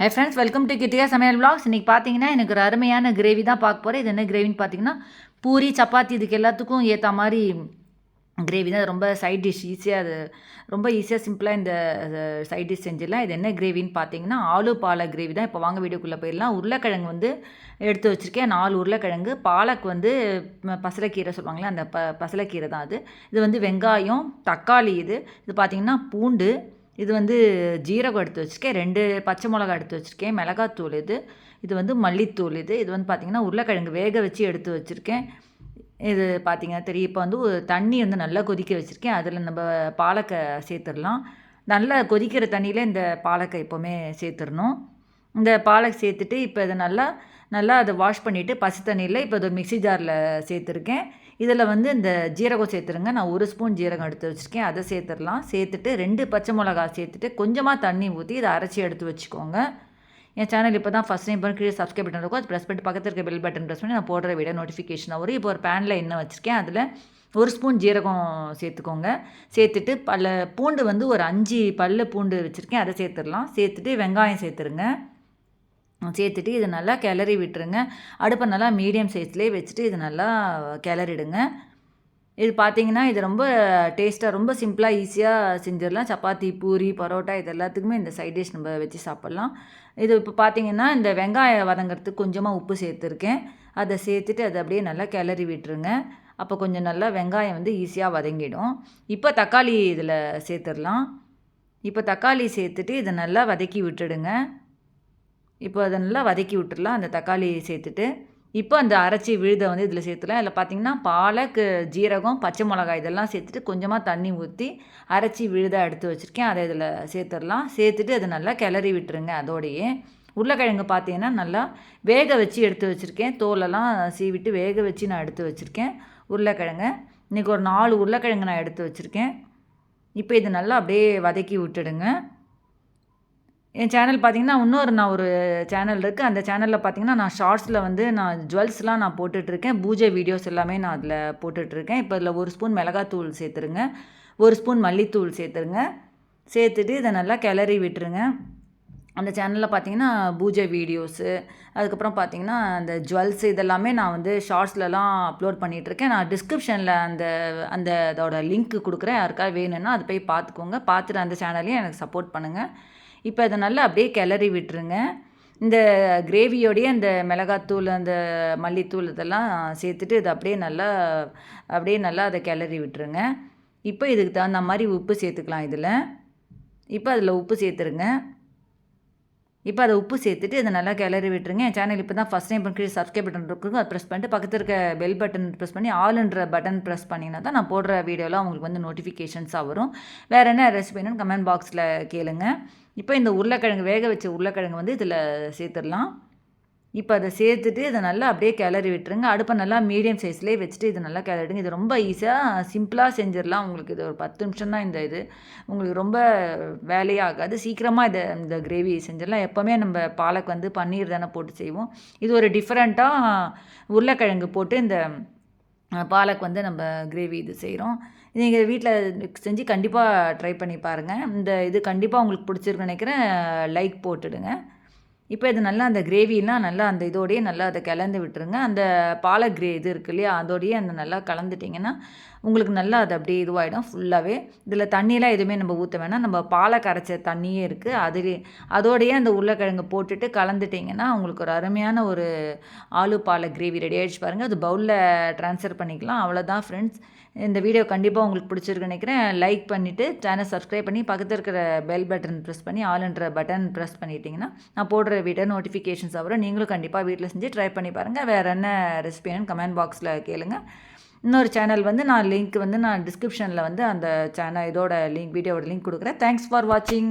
Hey friends welcome to Kittiya சமையல் blogs இன்றைக்கி பார்த்தீங்கன்னா எனக்கு ஒரு அருமையான கிரேவி தான் பார்க்க போகிறேன் இது என்ன கிரேவின்னு பார்த்தீங்கன்னா பூரி சப்பாத்தி இதுக்கு எல்லாத்துக்கும் ஏற்ற மாதிரி கிரேவி தான். ரொம்ப சைட் டிஷ் ஈஸியாக அது ரொம்ப ஈஸியாக சிம்பிளாக இந்த சைட் டிஷ் செஞ்சிடலாம். இது என்ன கிரேவின்னு பார்த்தீங்கன்னா ஆலு பாலை கிரேவி தான். இப்போ வாங்க வீடியோக்குள்ளே போயிடலாம். உருளைக்கிழங்கு வந்து எடுத்து வச்சுருக்கேன். நாலு உருளைக்கிழங்கு பாலக் வந்து பசலைக்கீரை சொல்லுவாங்களே அந்த ப பசலைக்கீரை தான் அது. இது வந்து வெங்காயம் தக்காளி இது. இது பார்த்தீங்கன்னா பூண்டு இது வந்து ஜீரகம் எடுத்து வச்சுருக்கேன். ரெண்டு பச்சை மிளகா எடுத்து வச்சுருக்கேன். மிளகாத்தூள் இது. இது வந்து மல்லித்தூள் இது. இது வந்து பார்த்திங்கன்னா உருளைக்கிழங்கு வேக வச்சு எடுத்து வச்சுருக்கேன். இது பார்த்தீங்கன்னா தெரியும். இப்போ வந்து தண்ணி வந்து நல்லா கொதிக்க வச்சுருக்கேன். அதில் நம்ம பாலக்கை சேர்த்துடலாம். நல்லா கொதிக்கிற தண்ணியில் இந்த பாலக்கை எப்போவுமே சேர்த்துடணும். இந்த பாலை சேர்த்துட்டு இப்போ இதை நல்லா நல்லா அதை வாஷ் பண்ணிவிட்டு பசு தண்ணியில் இப்போ அதை மிக்ஸி ஜாரில் சேர்த்துருக்கேன். இதில் வந்து இந்த ஜீரகம் சேர்த்துருங்க. நான் ஒரு ஸ்பூன் ஜீரகம் எடுத்து வச்சுருக்கேன். அதை சேர்த்துடலாம். சேர்த்துட்டு ரெண்டு பச்சை மிளகா சேர்த்துட்டு கொஞ்சமாக தண்ணி ஊற்றி இதை அரைச்சி எடுத்து வச்சுக்கோங்க. என் சேனல் இப்போ தான் ஃபஸ்ட் டைம் பண்ணி கீழே சப்ஸ்கிரைப் பட்டன் இருக்கும். அது ப்ரெஸ் பண்ணிட்டு பக்கத்தில் இருக்க பெல் பட்டன் ப்ரெஸ் பண்ணி நான் போடுற வீடியோ நோட்டிஃபிகேஷனாக வரும். இப்போ ஒரு பேனில் என்ன வச்சுருக்கேன். அதில் ஒரு ஸ்பூன் ஜீரகம் சேர்த்துக்கோங்க. சேர்த்துட்டு பல பூண்டு வந்து ஒரு அஞ்சு பல்லு பூண்டு வச்சுருக்கேன். அதை சேர்த்துடலாம். சேர்த்துட்டு வெங்காயம் சேர்த்துருங்க. சேர்த்துட்டு இது நல்லா கிளறி விட்டுருங்க. அடுப்பை நல்லா மீடியம் சைஸ்லேயே வச்சுட்டு இது நல்லா கிளறிடுங்க. இது பார்த்தீங்கன்னா இது ரொம்ப டேஸ்ட்டாக ரொம்ப சிம்பிளாக ஈஸியாக செஞ்சிடலாம். சப்பாத்தி பூரி பரோட்டா இது எல்லாத்துக்குமே இந்த சைட் டிஷ் நம்ம வச்சு சாப்பிட்லாம். இது இப்போ பார்த்தீங்கன்னா இந்த வெங்காயம் வதங்கிறதுக்கு கொஞ்சமாக உப்பு சேர்த்துருக்கேன். அதை சேர்த்துட்டு அதை அப்படியே நல்லா கிளறி விட்டுருங்க. அப்போ கொஞ்சம் நல்லா வெங்காயம் வந்து ஈஸியாக வதங்கிடும். இப்போ தக்காளி இதில் சேர்த்துடலாம். இப்போ தக்காளி சேர்த்துட்டு இதை நல்லா வதக்கி விட்டுடுங்க. இப்போ அதை நல்லா வதக்கி விட்டுடலாம். அந்த தக்காளி சேர்த்துட்டு. இப்போ அந்த அரைச்சி விழுதை வந்து இதில் சேர்த்துலாம் இதில் பார்த்தீங்கன்னா பாலக்கு ஜீரகம் பச்சை மிளகாய் இதெல்லாம் சேர்த்துட்டு கொஞ்சமாக தண்ணி ஊற்றி அரைச்சி விழுதாக எடுத்து வச்சுருக்கேன். அதை இதில் சேர்த்துடலாம். சேர்த்துட்டு அதை நல்லா கிளறி விட்டுருங்க அதோடையே. உருளைக்கிழங்கு பார்த்தீங்கன்னா நல்லா வேக வச்சு எடுத்து வச்சுருக்கேன். தோலெல்லாம் சீவிட்டு வேக வச்சு நான் எடுத்து வச்சுருக்கேன். உருளைக்கிழங்கு. இன்றைக்கி ஒரு நாலு உருளைக்கிழங்கு நான் எடுத்து வச்சுருக்கேன். இப்போ இது நல்லா அப்படியே வதக்கி விட்டுடுங்க. என் சேனல் பார்த்தீங்கன்னா இன்னொரு நான் ஒரு சேனல் இருக்குது அந்த சேனலில் பார்த்தீங்கன்னா நான் ஷார்ட்ஸில் வந்து நான் ஜுவல்ஸ்லாம் நான் போட்டுட்ருக்கேன். பூஜை வீடியோஸ் எல்லாமே நான் அதில் போட்டுட்ருக்கேன். இப்போ இதில் ஒரு ஸ்பூன் மிளகாத்தூள் சேர்த்துருங்க. ஒரு ஸ்பூன் மல்லித்தூள் சேர்த்துருங்க. சேர்த்துட்டு இதை நல்லா கிளறி விட்டுருங்க. அந்த சேனலில் பார்த்தீங்கன்னா பூஜை வீடியோஸு அதுக்கப்புறம் பார்த்தீங்கன்னா அந்த ஜுவல்ஸ் இதெல்லாமே நான் வந்து ஷார்ட்ஸ்லலாம் அப்லோட் பண்ணிகிட்ருக்கேன் நான் டிஸ்கிரிப்ஷனில் அந்த அந்த அதோட லிங்க் கொடுக்குறேன். யாருக்காவது வேணும்னா அது போய் பார்த்துக்கோங்க பார்த்துட்டு அந்த சேனல்லையும் எனக்கு சப்போர்ட் பண்ணுங்கள் இப்போ அதை நல்லா அப்படியே கிளறி விட்டுருங்க. இந்த கிரேவியோடைய அந்த மிளகாத்தூள் அந்த மல்லித்தூள் இதெல்லாம் சேர்த்துட்டு இதை அப்படியே நல்லா அப்படியே நல்லா அதை கிளறி விட்டுருங்க. இப்போ இதுக்கு தகுந்த மாதிரி உப்பு சேர்த்துக்கலாம் இதில். இப்போ அதில் உப்பு சேர்த்துருங்க. இப்போ அதை உப்பு சேர்த்துட்டு இதை நல்லா கிளறி விட்டுருங்க. என் சேனல் இப்போ தான் ஃபஸ்ட் டைம் கீழே சப்ஸ்கிரைப் பட்டன் இருக்குங்க அதை ப்ரெஸ் பண்ணிட்டு பக்கத்தில் இருக்க பெல் பட்டன் ப்ரெஸ் பண்ணி ஆளுன்ற பட்டன் ப்ரெஸ் பண்ணிங்கன்னா தான் நான் போடுற வீடியோலாம் உங்களுக்கு வந்து நோட்டிஃபிகேஷன்ஸாக வரும். வேறு என்ன ரெசிபி என்னன்னு கமெண்ட் பாக்ஸில் கேளுங்க. இப்போ இந்த உருளைக்கிழங்கு வேக வச்ச உருளைக்கிழங்கு வந்து இதில் சேர்த்துடலாம். இப்போ அதை சேர்த்துட்டு இதை நல்லா அப்படியே கிளறி விட்டுருங்க. அடுப்பை நல்லா மீடியம் சைஸ்லேயே வச்சுட்டு இது நல்லா கிளறிடுங்க. இது ரொம்ப ஈஸியாக சிம்பிளாக செஞ்சிடலாம். உங்களுக்கு இது ஒரு பத்து நிமிஷம் தான் இந்த இது. உங்களுக்கு ரொம்ப வேலையே ஆகாது. சீக்கிரமாக இதை இந்த கிரேவி செஞ்சிடலாம். எப்போவுமே நம்ம பாலக் வந்து பன்னீர் தானே போட்டு செய்வோம். இது ஒரு டிஃப்ரெண்ட்டாக உருளைக்கிழங்கு போட்டு இந்த பாலக் வந்து நம்ம கிரேவி இது செய்கிறோம் நீங்கள் வீட்டில் செஞ்சு கண்டிப்பாக ட்ரை பண்ணி பாருங்கள் இந்த இது கண்டிப்பாக உங்களுக்கு பிடிச்சிருக்குன்னு நினைக்கிறேன். லைக் போட்டுடுங்க. இப்போ இது நல்லா அந்த கிரேவிலாம் நல்லா அந்த இதோடையே நல்லா அதை கலந்து விட்டுருங்க. அந்த பாலக் கிரே இது இருக்கு இல்லையா அதோடையே அந்த நல்லா கலந்துட்டிங்கன்னா உங்களுக்கு நல்லா அது அப்படியே இதுவாகிடும் ஃபுல்லாகவே இதில் தண்ணியெலாம் எதுவுமே நம்ம ஊற்ற வேணாம். நம்ம பாலை கரைச்ச தண்ணியே இருக்குது அதுலேயே அதோடையே அந்த உருளைக்கிழங்கு போட்டுட்டு கலந்துட்டிங்கன்னா உங்களுக்கு ஒரு அருமையான ஒரு ஆலு பாலை கிரேவி ரெடி ஆகிடுச்சு பாருங்கள் அது பவுலில் ட்ரான்ஸ்ஃபர் பண்ணிக்கலாம். அவ்வளோதான் ஃப்ரெண்ட்ஸ் இந்த வீடியோ கண்டிப்பாக உங்களுக்கு பிடிச்சிருக்குன்னு நினைக்கிறேன். லைக் பண்ணிவிட்டு சேனல் சப்ஸ்கிரைப் பண்ணி பக்கத்தில் இருக்கிற பெல் பட்டன் ப்ரெஸ் பண்ணி ஆல்ன்ற பட்டன் ப்ரெஸ் பண்ணிட்டீங்கன்னா நான் போடுற வீடியோ நோட்டிஃபிகேஷன்ஸ் வரும். நீங்களும் கண்டிப்பாக வீட்டில் செஞ்சு ட்ரை பண்ணி பாருங்கள் வேறு என்ன ரெசிபின்னு கமெண்ட் பாக்ஸில் கேளுங்கள் இன்னொரு சேனல் வந்து நான் லிங்க் வந்து நான் டிஸ்கிரிப்ஷனில் வந்து அந்த சேனல் இதோட லிங்க் வீடியோவோட லிங்க் கொடுக்குறேன். தேங்க்ஸ் ஃபார் வாட்சிங்